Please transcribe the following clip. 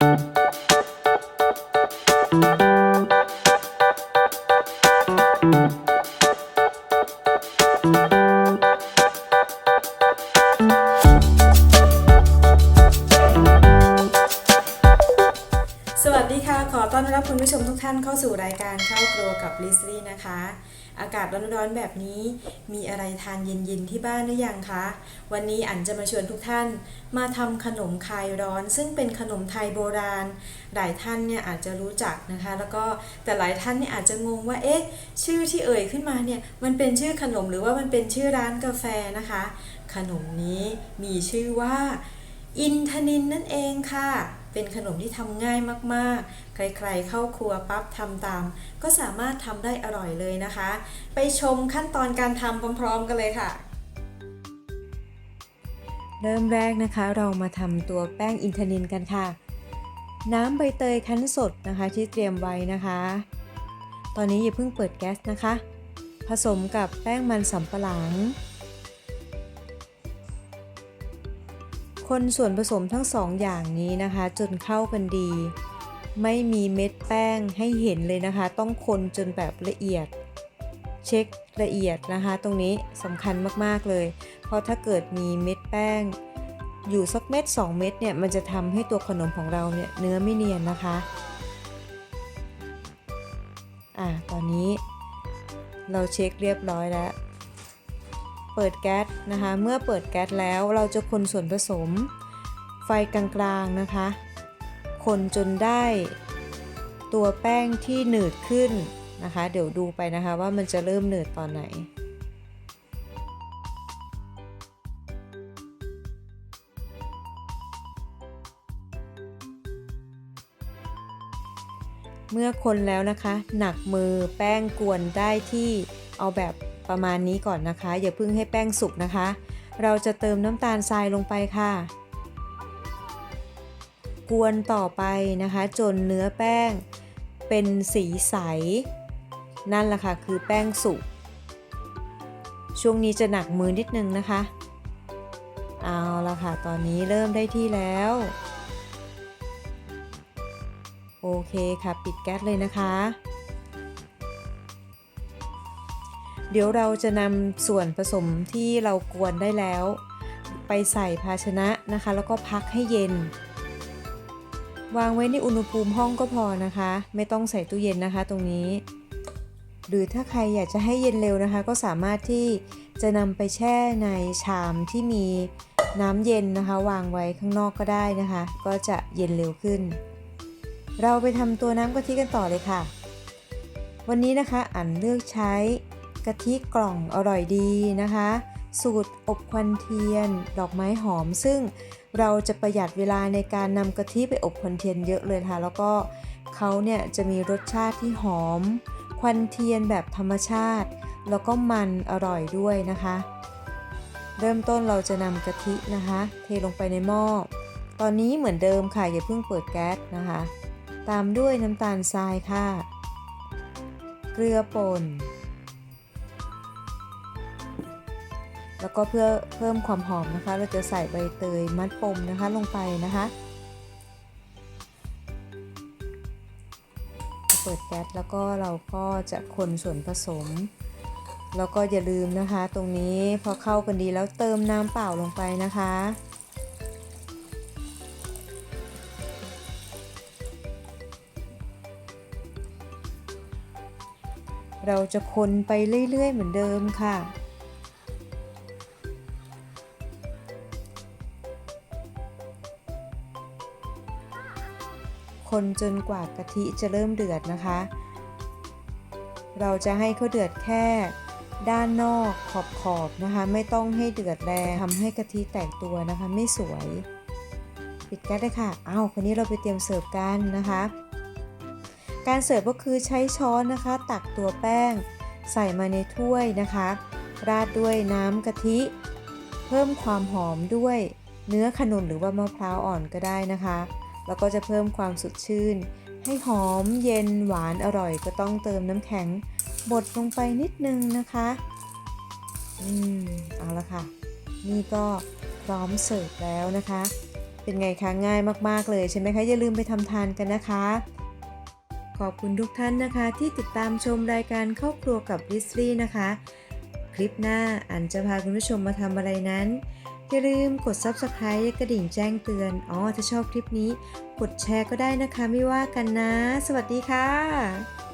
ส ท่านเข้าสู่รายการเข้าครัวกับลิซลี่นะคะ อากาศร้อนๆแบบนี้ มีอะไรทานเย็นๆที่บ้านหรือยังคะ วันนี้อันจะมาชวนทุกท่านมาทำขนมคลายร้อน ซึ่งเป็นขนมไทยโบราณ หลายท่านเนี่ยอาจจะรู้จักนะคะ แล้วก็แต่หลายท่านเนี่ยอาจจะงงว่าเอ๊ะชื่อที่เอ่ยขึ้นมาเนี่ยมันเป็นชื่อขนมหรือว่ามันเป็นชื่อร้านกาแฟนะคะ ขนมนี้มีชื่อว่า อินทนินนั่นเองค่ะ เป็นขนมที่ทำง่ายมากๆ ใครๆเข้าครัวปั๊บทำตาม ก็สามารถทำได้อร่อยเลยนะคะ ไปชมขั้นตอนการทำพร้อมๆกันเลยค่ะ เริ่มแรกนะคะเรามาทำตัวแป้งอินทนินกันค่ะ น้ำใบเตยคั้นสดนะคะที่เตรียมไว้นะคะ ตอนนี้อย่าเพิ่งเปิดแก๊สนะคะ ผสมกับแป้งมันสำปะหลัง คนส่วนผสมทั้งสองอย่างนี้นะคะ จนเข้ากันดี ไม่มีเม็ดแป้งให้เห็นเลยนะคะ ต้องคนจนแบบละเอียด เช็คละเอียดนะคะ ตรงนี้สำคัญมากๆเลย เพราะถ้าเกิดมีเม็ดแป้ง อยู่สักเม็ด 2 เม็ดเนี่ยมันจะทำให้ตัวขนมของเราเนี่ยเนื้อไม่เนียนนะคะอะตอนนี้เราเช็คเรียบร้อยแล้ว เปิดแก๊สนะคะ เมื่อเปิดแก๊สแล้วเราจะคนส่วนผสม ไฟกลางๆนะคะ คนจนได้ตัวแป้งที่หนืดขึ้นนะคะ เดี๋ยวดูไปนะคะว่ามันจะเริ่มหนืดตอนไหนเมื่อคนแล้วนะคะ หนักมือแป้งกวนได้ที่เอาแบบ ประมาณนี้ก่อนนะคะ อย่าเพิ่งให้แป้งสุกนะคะ เราจะเติมน้ำตาลทรายลงไปค่ะ กวนต่อไปนะคะ จนเนื้อแป้งเป็นสีใส นั่นแหละค่ะคือแป้งสุกช่วงนี้จะหนักมือนิดนึงนะคะ เอาละค่ะ ตอนนี้เริ่มได้ที่แล้ว โอเคค่ะ ปิดแก๊สเลยนะคะ เดี๋ยวเราจะนำส่วนผสมที่เรากวนได้แล้ว ไปใส่ภาชนะนะคะ แล้วก็พักให้เย็น วางไว้ในอุณหภูมิห้องก็พอนะคะ ไม่ต้องใส่ตู้เย็นนะคะตรงนี้ หรือถ้าใครอยากจะให้เย็นเร็วนะคะ ก็สามารถที่จะนำไปแช่ในชามที่มีน้ำเย็นนะคะ วางไว้ข้างนอกก็ได้นะคะ ก็จะเย็นเร็วขึ้น เราไปทำตัวน้ำกะทิกันต่อเลยค่ะ วันนี้นะคะอันเลือกใช้ กะทิกล่องอร่อยดีนะคะ สูตรอบควันเทียน ดอกไม้หอม ซึ่งเราจะประหยัดเวลาในการนำกะทิไปอบควันเทียนเยอะเลยค่ะแล้วก็เขาเนี่ยจะมีรสชาติที่หอม ควันเทียนแบบธรรมชาติ แล้วก็มันอร่อยด้วยนะคะ เริ่มต้นเราจะนำกะทินะคะ เทลงไปในหม้อตอนนี้เหมือนเดิมค่ะอย่าเพิ่งเปิดแก๊สนะคะ ตามด้วยน้ำตาลทรายค่ะ เกลือป่น แล้วก็เพื่อเพิ่มความหอมนะคะ เราจะใส่ใบเตยมัดปมนะคะลงไปนะคะ เปิดแก๊สแล้วก็เราก็จะคนส่วนผสม แล้วก็อย่าลืมนะคะ ตรงนี้พอเข้ากันดีแล้วเติมน้ำเปล่าลงไปนะคะเราจะคนไปเรื่อย ๆ เหมือนเดิมค่ะ คนจนกว่ากะทิจะเริ่มเดือดนะคะ เราจะให้เขาเดือดแค่ด้านนอกขอบขอบๆนะคะ ไม่ต้องให้เดือดแรงทำให้กะทิแตกตัวนะคะ ไม่สวย ปิดแก๊สเลยค่ะอ้าวคนนี้เราไปเตรียมเสิร์ฟกันนะคะ การเสิร์ฟก็คือใช้ช้อนนะคะ ตักตัวแป้งใส่มาในถ้วยนะคะ ราดด้วยน้ำกะทิ เพิ่มความหอมด้วยเนื้อขนุนหรือว่ามะพร้าวอ่อนก็ได้นะคะ แล้วก็จะเพิ่มความสดชื่น ให้หอมเย็นหวานอร่อยก็ต้องเติมน้ำแข็งบดลงไปนิดนึงนะคะ อืม เอาละค่ะ นี่ก็พร้อมเสิร์ฟแล้วนะคะ เป็นไงคะง่ายมากๆเลยใช่ไหมคะ อย่าลืมไปทำทานกันนะคะ ขอบคุณทุกท่านนะคะ ที่ติดตามชมรายการครอบครัวกับลิสซี่นะคะ คลิปหน้าอันจะพาคุณผู้ชมมาทำอะไรนั้น อย่าลืมกด Subscribe กระดิ่งแจ้งเตือน อ๋อ ถ้าชอบคลิปนี้ กดแชร์ก็ได้นะคะไม่ว่ากันนะ สวัสดีค่ะ